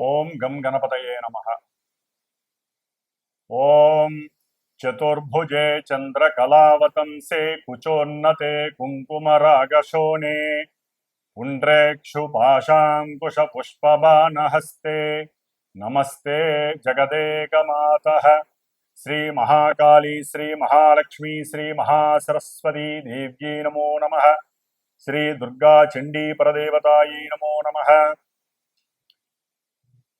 ओम गम गणपतये नमः। ॐ चतुर्भुजे चंद्रकलावतंसे कुचोन्नते कुंकुमरागशोने पुण्ड्रेक्षुपाशाङ्कुशपुष्पबाणहस्ते नमस्ते जगदेकमातः। श्रीमहाकाली, श्रीमहालक्ष्मी, श्रीमहासरस्वती देव्यै नमो नमः। श्रीदुर्गाचण्डीपरदेवतायै नमो नमः।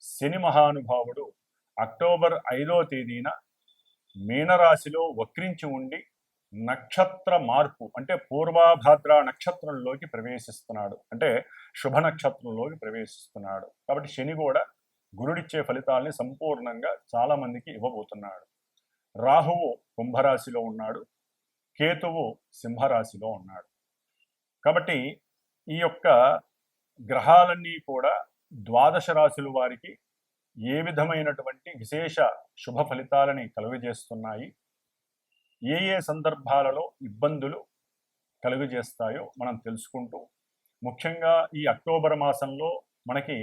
శని మహానుభావుడు అక్టోబర్ ఐదో తేదీన మీనరాశిలో వక్రించి ఉండి నక్షత్ర మార్పు అంటే పూర్వాభాద్ర నక్షత్రంలోకి ప్రవేశిస్తున్నాడు. అంటే శుభ నక్షత్రంలోకి ప్రవేశిస్తున్నాడు. కాబట్టి శని కూడా గురుడిచ్చే ఫలితాల్ని సంపూర్ణంగా చాలామందికి ఇవ్వబోతున్నాడు. రాహువు కుంభరాశిలో ఉన్నాడు. కేతువు సింహరాశిలో ఉన్నాడు. కాబట్టి ఈ యొక్క గ్రహాలన్నీ కూడా ద్వాదశ రాశుల వారికి ఏ విధమైనటువంటి విశేష శుభ ఫలితాలని కలుగజేస్తున్నాయి? ఏ ఏ సందర్భాలలో ఇబ్బందులు కలుగజేస్తాయో మనం తెలుసుకుంటూ ముఖ్యంగా ఈ అక్టోబర్ మాసంలో మనకి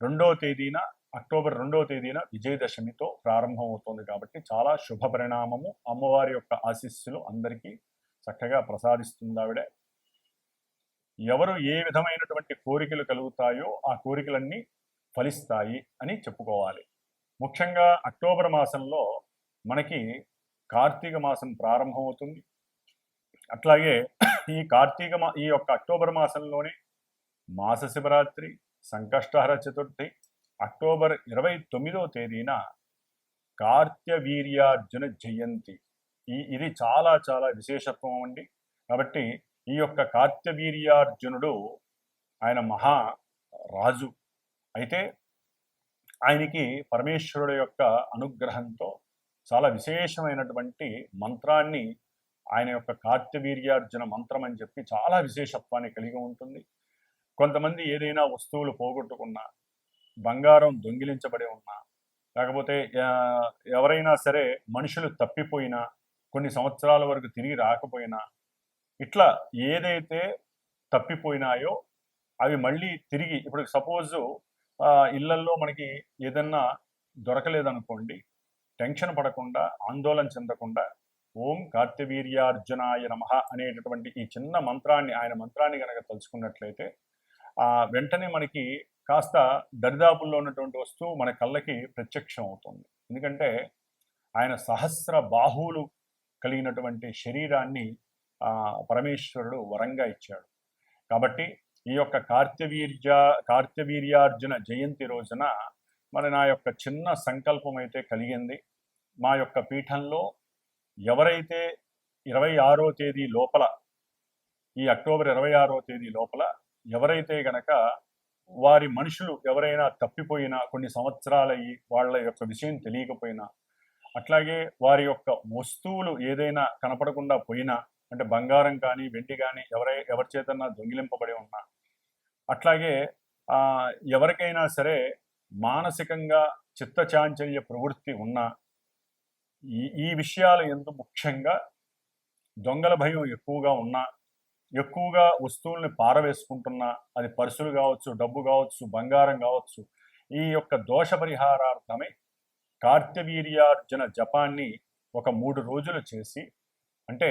రెండవ తేదీన అక్టోబర్ రెండవ తేదీన విజయదశమితో ప్రారంభమవుతోంది కాబట్టి చాలా శుభ పరిణామము అమ్మవారి యొక్క ఆశీస్సులు అందరికీ చక్కగా ప్రసాదిస్తుంది ఆవిడే. ఎవరు ఏ విధమైనటువంటి కోరికలు కలుగుతాయో ఆ కోరికలన్నీ ఫలిస్తాయి అని చెప్పుకోవాలి. ముఖ్యంగా అక్టోబర్ మాసంలో మనకి కార్తీక మాసం ప్రారంభమవుతుంది. అట్లాగే ఈ కార్తీక మా ఈ యొక్క అక్టోబర్ మాసంలోనే మాస శివరాత్రి సంకష్టహర చతుర్థి అక్టోబర్ ఇరవై తొమ్మిదవ తేదీన కార్త్యవీర్యార్జున జయంతి. ఈ ఇది చాలా చాలా విశేషత్వం అండి. కాబట్టి ఈ యొక్క కార్తవీర్యార్జునుడు ఆయన మహా రాజు. అయితే ఆయనకి పరమేశ్వరుడు యొక్క అనుగ్రహంతో చాలా విశేషమైనటువంటి మంత్రాన్ని ఆయన యొక్క కార్తవీర్యార్జున మంత్రం అని చెప్పి చాలా విశేషత్వాన్ని కలిగి ఉంటుంది. కొంతమంది ఏదైనా వస్తువులు పోగొట్టుకున్నా బంగారం దొంగిలించబడి ఉన్నా లేకపోతే ఎవరైనా సరే మనుషులు తప్పిపోయినా కొన్ని సంవత్సరాల వరకు తిరిగి రాకపోయినా ఇట్లా ఏదైతే తప్పిపోయినాయో అవి మళ్ళీ తిరిగి ఇప్పుడు సపోజ్ ఇళ్ళల్లో మనకి ఏదన్నా దొరకలేదనుకోండి టెన్షన్ పడకుండా ఆందోళన చెందకుండా ఓం కార్తవీర్యార్జునాయ నమ అనేటటువంటి ఈ చిన్న మంత్రాన్ని ఆయన మంత్రాన్ని కనుక తలుచుకున్నట్లయితే వెంటనే మనకి కాస్త దరిదాపుల్లో ఉన్నటువంటి వస్తువు మన కళ్ళకి ప్రత్యక్షం అవుతుంది. ఎందుకంటే ఆయన సహస్ర బాహువులు కలిగినటువంటి శరీరాన్ని పరమేశ్వరుడు వరంగా ఇచ్చాడు. కాబట్టి ఈ యొక్క కార్తవీర్య కార్తవీర్యార్జున జయంతి రోజున మరి నా యొక్క చిన్న సంకల్పం అయితే కలిగింది. మా యొక్క పీఠంలో ఎవరైతే ఇరవై ఆరో తేదీ లోపల ఈ అక్టోబర్ ఇరవై ఆరో తేదీ లోపల ఎవరైతే గనక వారి మనుషులు ఎవరైనా తప్పిపోయినా కొన్ని సంవత్సరాలయ్యి వాళ్ళ యొక్క విషయం తెలియకపోయినా అట్లాగే వారి యొక్క వస్తువులు ఏదైనా కనపడకుండా పోయినా అంటే బంగారం కానీ వెండి కానీ ఎవరై ఎవరి చేతన్నా దొంగిలింపబడి ఉన్నా అట్లాగే ఎవరికైనా సరే మానసికంగా చిత్తచాంచల్య ప్రవృత్తి ఉన్నా ఈ ఈ విషయాలు ఎందు ముఖ్యంగా దొంగల భయం ఎక్కువగా ఉన్నా ఎక్కువగా వస్తువుల్ని పారవేసుకుంటున్నా అది పర్సులు కావచ్చు డబ్బు కావచ్చు బంగారం కావచ్చు ఈ యొక్క దోష పరిహారార్థమై కార్తవీర్యార్జున జపాన్ని ఒక మూడు రోజులు చేసి అంటే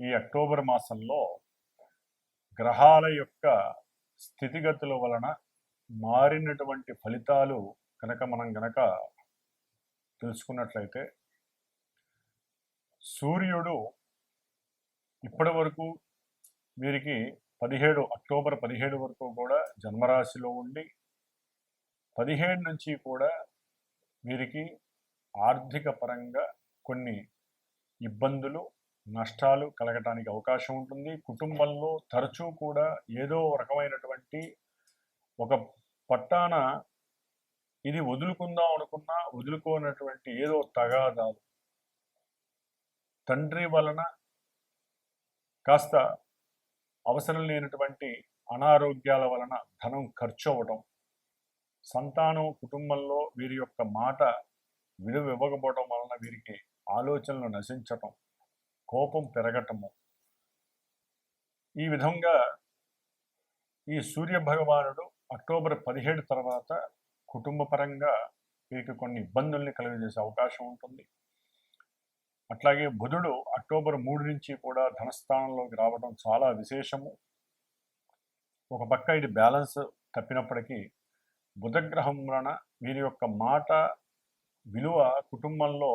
ఈ అక్టోబర్ మాసంలో గ్రహాల యొక్క స్థితిగతుల వలన మారినటువంటి ఫలితాలు కనుక మనం గనక తెలుసుకున్నట్లయితే సూర్యుడు ఇప్పటి వరకు వీరికి పదిహేడు అక్టోబర్ పదిహేడు వరకు కూడా జన్మరాశిలో ఉండి పదిహేడు నుంచి కూడా వీరికి ఆర్థిక పరంగా కొన్ని ఇబ్బందులు నష్టాలు కలగటానికి అవకాశం ఉంటుంది. కుటుంబంలో తరచూ కూడా ఏదో రకమైనటువంటి ఒక పట్టాన ఇది వదులుకుందాం అనుకున్నా వదులుకోనటువంటి ఏదో తగాదాలు తండ్రి వలన కాస్త అవసరం లేనటువంటి అనారోగ్యాల వలన ధనం ఖర్చు అవ్వడం సంతానం కుటుంబంలో వీరి యొక్క మాట విలువ ఇవ్వకపోవడం వలన వీరికి ఆలోచనలు నశించటం కోపం పెరగటము. ఈ విధంగా ఈ సూర్య భగవానుడు అక్టోబర్ పదిహేడు తర్వాత కుటుంబపరంగా వీరికి కొన్ని ఇబ్బందుల్ని కలిగజేసే అవకాశం ఉంటుంది. అట్లాగే బుధుడు అక్టోబర్ మూడు నుంచి కూడా ధనస్థానంలోకి రావడం చాలా విశేషము. ఒక పక్క ఇది బ్యాలెన్స్ తప్పినప్పటికీ బుధగ్రహం వలన వీరి యొక్క మాట విలువ కుటుంబంలో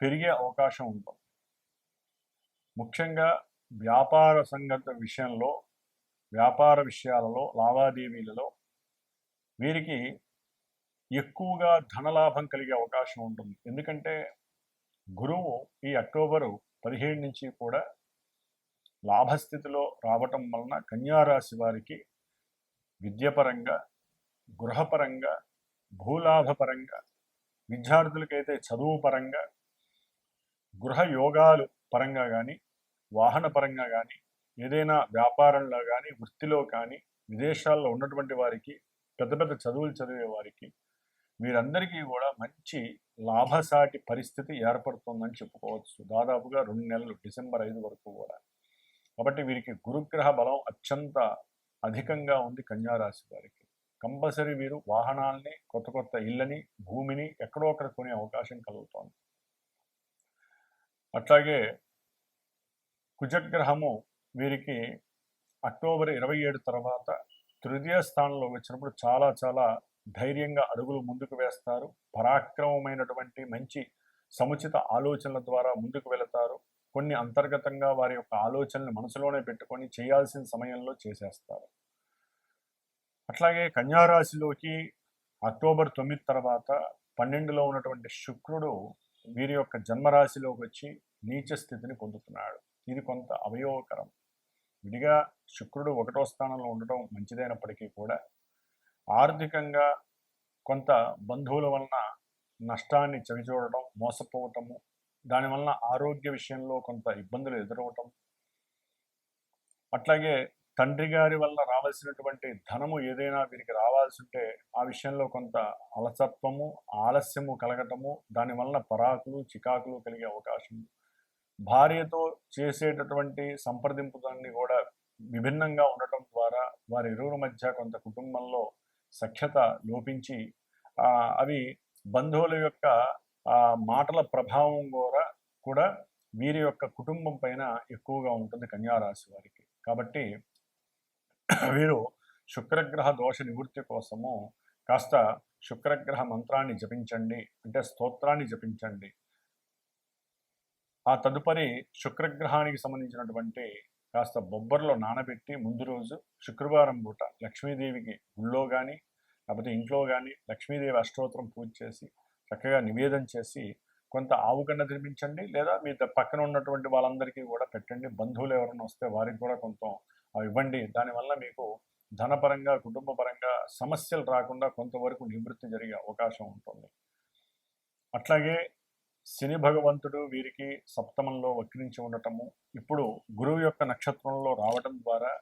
పెరిగే అవకాశం ఉంటుంది. ముఖ్యంగా వ్యాపార సంగత విషయంలో వ్యాపార విషయాలలో లావాదేవీలలో వీరికి ఎక్కువగా ధనలాభం కలిగే అవకాశం ఉంటుంది. ఎందుకంటే గురువు ఈ అక్టోబరు పదిహేడు నుంచి కూడా లాభస్థితిలో రావటం వలన కన్యారాశి వారికి విద్యపరంగా గృహపరంగా భూలాభపరంగా విద్యార్థులకైతే చదువు పరంగా గృహ యోగాలు పరంగా కానీ వాహన పరంగా కానీ ఏదైనా వ్యాపారంలో కానీ వృత్తిలో కానీ విదేశాల్లో ఉన్నటువంటి వారికి పెద్ద పెద్ద చదువులు చదివే వారికి వీరందరికీ కూడా మంచి లాభసాటి పరిస్థితి ఏర్పడుతుందని చెప్పుకోవచ్చు. దాదాపుగా రెండు నెలలు డిసెంబర్ ఐదు వరకు కూడా. కాబట్టి వీరికి గురుగ్రహ బలం అత్యంత అధికంగా ఉంది కన్యారాశి వారికి. కంపల్సరీ వీరు వాహనాల్ని కొత్త కొత్త ఇళ్ళని భూమిని ఎక్కడో అక్కడ కొనే అవకాశం కలుగుతోంది. అట్లాగే కుజగ్రహము వీరికి అక్టోబర్ ఇరవై ఏడు తర్వాత తృతీయ స్థానంలో వచ్చినప్పుడు చాలా చాలా ధైర్యంగా అడుగులు ముందుకు వేస్తారు. పరాక్రమమైనటువంటి మంచి సముచిత ఆలోచనల ద్వారా ముందుకు వెళతారు. కొన్ని అంతర్గతంగా వారి యొక్క ఆలోచనలు మనసులోనే పెట్టుకొని చేయాల్సిన సమయంలో చేసేస్తారు. అట్లాగే కన్యారాశిలోకి అక్టోబర్ తొమ్మిది తర్వాత పన్నెండులో ఉన్నటువంటి శుక్రుడు వీరి యొక్క జన్మరాశిలోకి వచ్చి నీచ స్థితిని పొందుతున్నాడు. ఇది కొంత అవయవకరం. విడిగా శుక్రుడు ఒకటో స్థానంలో ఉండటం మంచిదైనప్పటికీ కూడా ఆర్థికంగా కొంత బంధువుల వలన నష్టాన్ని చవిచూడటం మోసపోవటము దానివలన ఆరోగ్య విషయంలో కొంత ఇబ్బందులు ఎదురవటం అట్లాగే తండ్రి గారి వల్ల రావాల్సినటువంటి ధనము ఏదైనా వీరికి రావాల్సి ఉంటే ఆ విషయంలో కొంత అలసత్వము ఆలస్యము కలగటము దానివల్ల పరాకులు చికాకులు కలిగే అవకాశం భార్యతో చేసేటటువంటి సంప్రదింపులన్నీ కూడా విభిన్నంగా ఉండటం ద్వారా వారి ఇరువురు మధ్య కొంత కుటుంబంలో సఖ్యత లోపించి అవి బంధువుల యొక్క మాటల ప్రభావం కూడా కూడా వీరి యొక్క కుటుంబం పైన ఎక్కువగా ఉంటుంది కన్యారాశి వారికి. కాబట్టి వీరు శుక్రగ్రహ దోష నివృత్తి కోసము కాస్త శుక్రగ్రహ మంత్రాన్ని జపించండి అంటే స్తోత్రాన్ని జపించండి. ఆ తదుపరి శుక్రగ్రహానికి సంబంధించినటువంటి కాస్త బొబ్బర్లో నానబెట్టి ముందు రోజు శుక్రవారం పూట లక్ష్మీదేవికి గుళ్ళో కానీ లేకపోతే ఇంట్లో కానీ లక్ష్మీదేవి అష్టోత్తరం పూజ చేసి చక్కగా నివేదన చేసి కొంత ఆవు కన్నా తినిపించండి లేదా మీ పక్కన ఉన్నటువంటి వాళ్ళందరికీ కూడా పెట్టండి. బంధువులు ఎవరైనా వస్తే వారికి కూడా కొంత ఇవ్వండి. దానివల్ల మీకు ధనపరంగా కుటుంబపరంగా సమస్యలు రాకుండా కొంతవరకు నివృత్తి జరిగే అవకాశం ఉంటుంది. అట్లాగే శని భగవంతుడు వీరికి సప్తమంలో వక్రించి ఉండటము ఇప్పుడు గురువు యొక్క నక్షత్రంలో రావటం ద్వారా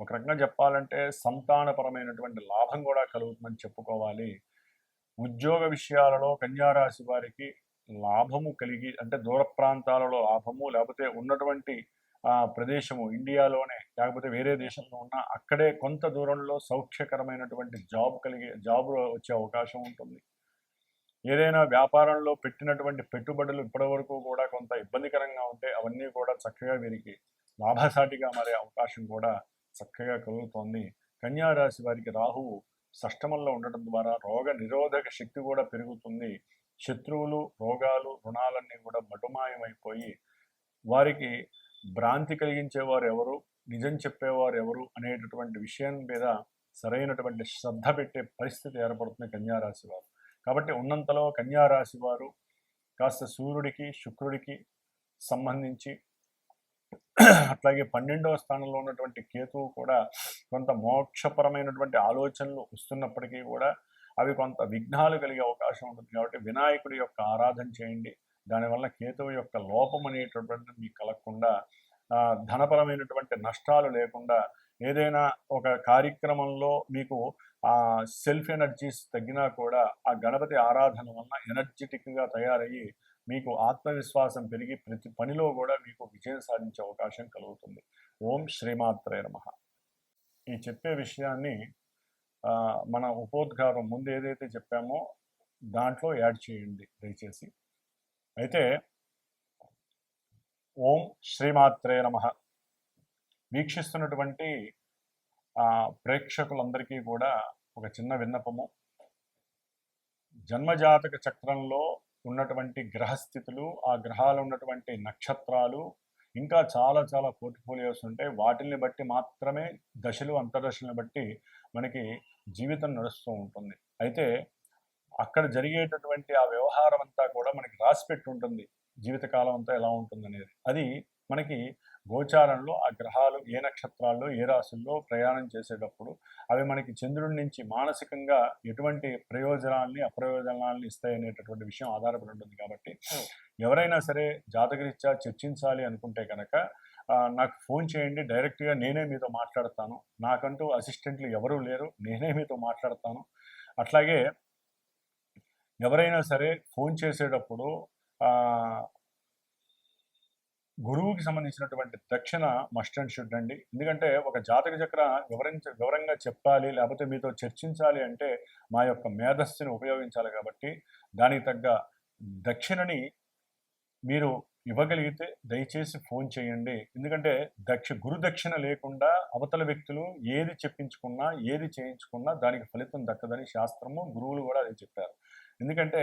ఒక రకంగా చెప్పాలంటే సంతానపరమైనటువంటి లాభం కూడా కలుగుతుందని చెప్పుకోవాలి. ఉద్యోగ విషయాలలో కన్యారాశి వారికి లాభము కలిగి అంటే దూర ప్రాంతాలలో లాభము లేకపోతే ఉన్నటువంటి ప్రదేశము ఇండియాలోనే లేకపోతే వేరే దేశంలో ఉన్న అక్కడే కొంత దూరంలో సౌఖ్యకరమైనటువంటి జాబ్ కలిగే జాబ్ వచ్చే అవకాశం ఉంటుంది. ఏదైనా వ్యాపారంలో పెట్టినటువంటి పెట్టుబడులు ఇప్పటివరకు కూడా కొంత ఇబ్బందికరంగా ఉంటే అవన్నీ కూడా చక్కగా వీరికి లాభసాటిగా మారే అవకాశం కూడా చక్కగా కలుగుతోంది. కన్యారాశి వారికి రాహువు సష్టమంలో ఉండటం ద్వారా రోగ నిరోధక శక్తి కూడా పెరుగుతుంది. శత్రువులు రోగాలు రుణాలన్నీ కూడా మటుమాయమైపోయి వారికి భ్రాంతి కలిగించేవారు ఎవరు నిజం చెప్పేవారు ఎవరు అనేటటువంటి విషయం మీద సరైనటువంటి శ్రద్ధ పెట్టే పరిస్థితి ఏర్పడుతుంది కన్యారాశి వారు. కాబట్టి ఉన్నంతలో కన్యారాశి వారు కాస్త సూర్యుడికి శుక్రుడికి సంబంధించి అట్లాగే పన్నెండవ స్థానంలో ఉన్నటువంటి కేతువు కూడా కొంత మోక్షపరమైనటువంటి ఆలోచనలు వస్తున్నప్పటికీ కూడా అవి కొంత విఘ్నాలు కలిగే అవకాశం ఉంటుంది. కాబట్టి వినాయకుడి యొక్క ఆరాధన చేయండి. దానివల్ల కేతువు యొక్క లోపం అనేటటువంటి మీకు కలగకుండా ధనపరమైనటువంటి నష్టాలు లేకుండా ఏదైనా ఒక కార్యక్రమంలో మీకు ఆ సెల్ఫ్ ఎనర్జీస్ తగ్గినా కూడా ఆ గణపతి ఆరాధన వలన ఎనర్జెటిక్గా తయారయ్యి మీకు ఆత్మవిశ్వాసం పెరిగి ప్రతి పనిలో కూడా మీకు విజయం సాధించే అవకాశం కలుగుతుంది. ఓం శ్రీమాత్రే నమ. ఈ చెప్పే విషయాన్ని మన ఉపోద్ఘాతం ముందు ఏదైతే చెప్పామో దాంట్లో యాడ్ చేయండి దయచేసి. అయితే ఓం శ్రీమాత్రే నమ. వీక్షిస్తున్నటువంటి ప్రేక్షకులందరికీ కూడా ఒక చిన్న విన్నపము. జన్మజాతక చక్రంలో ఉన్నటువంటి గ్రహస్థితులు ఆ గ్రహాలు ఉన్నటువంటి నక్షత్రాలు ఇంకా చాలా చాలా పోర్ట్ఫోలియోస్ ఉంటాయి వాటిని బట్టి మాత్రమే దశలు అంతర్దశలను బట్టి మనకి జీవితం నడుస్తూ ఉంటుంది. అయితే అక్కడ జరిగేటటువంటి ఆ వ్యవహారం అంతా కూడా మనకి రాసిపెట్టి ఉంటుంది జీవితకాలం అంతా ఎలా ఉంటుంది అనేది అది మనకి గోచారంలో ఆ గ్రహాలు ఏ నక్షత్రాల్లో ఏ రాశుల్లో ప్రయాణం చేసేటప్పుడు అవి మనకి చంద్రుడి నుంచి మానసికంగా ఎటువంటి ప్రయోజనాల్ని అప్రయోజనాల్ని ఇస్తాయనేటటువంటి విషయం ఆధారపడి ఉంటుంది కాబట్టి ఎవరైనా సరే జాతకరీత్యా చర్చించాలి అనుకుంటే కనుక నాకు ఫోన్ చేయండి డైరెక్ట్గా నేనే మీతో మాట్లాడతాను. నాకంటూ అసిస్టెంట్లు ఎవరూ లేరు నేనే మీతో మాట్లాడతాను. అట్లాగే ఎవరైనా సరే ఫోన్ చేసేటప్పుడు గురువుకి సంబంధించినటువంటి దక్షిణ మస్ట్ అండ్ షుడ్ అండి. ఎందుకంటే ఒక జాతక చక్ర వివరించ వివరంగా చెప్పాలి లేకపోతే మీతో చర్చించాలి అంటే మా యొక్క మేధస్సుని ఉపయోగించాలి కాబట్టి దానికి తగ్గ దక్షిణని మీరు ఇవ్వగలిగితే దయచేసి ఫోన్ చేయండి. ఎందుకంటే దక్ష గురు దక్షిణ లేకుండా అవతల వ్యక్తులు ఏది చెప్పించుకున్నా ఏది చేయించుకున్నా దానికి ఫలితం దక్కదని శాస్త్రము గురువులు కూడా అది చెప్పారు. ఎందుకంటే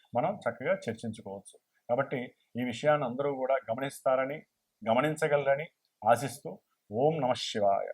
మనం చక్కగా చర్చించుకోవచ్చు. కాబట్టి ఈ విషయాన్ని అందరూ కూడా గమనిస్తారని గమనించగలరని ఆశిస్తూ ఓం నమ శివాయ.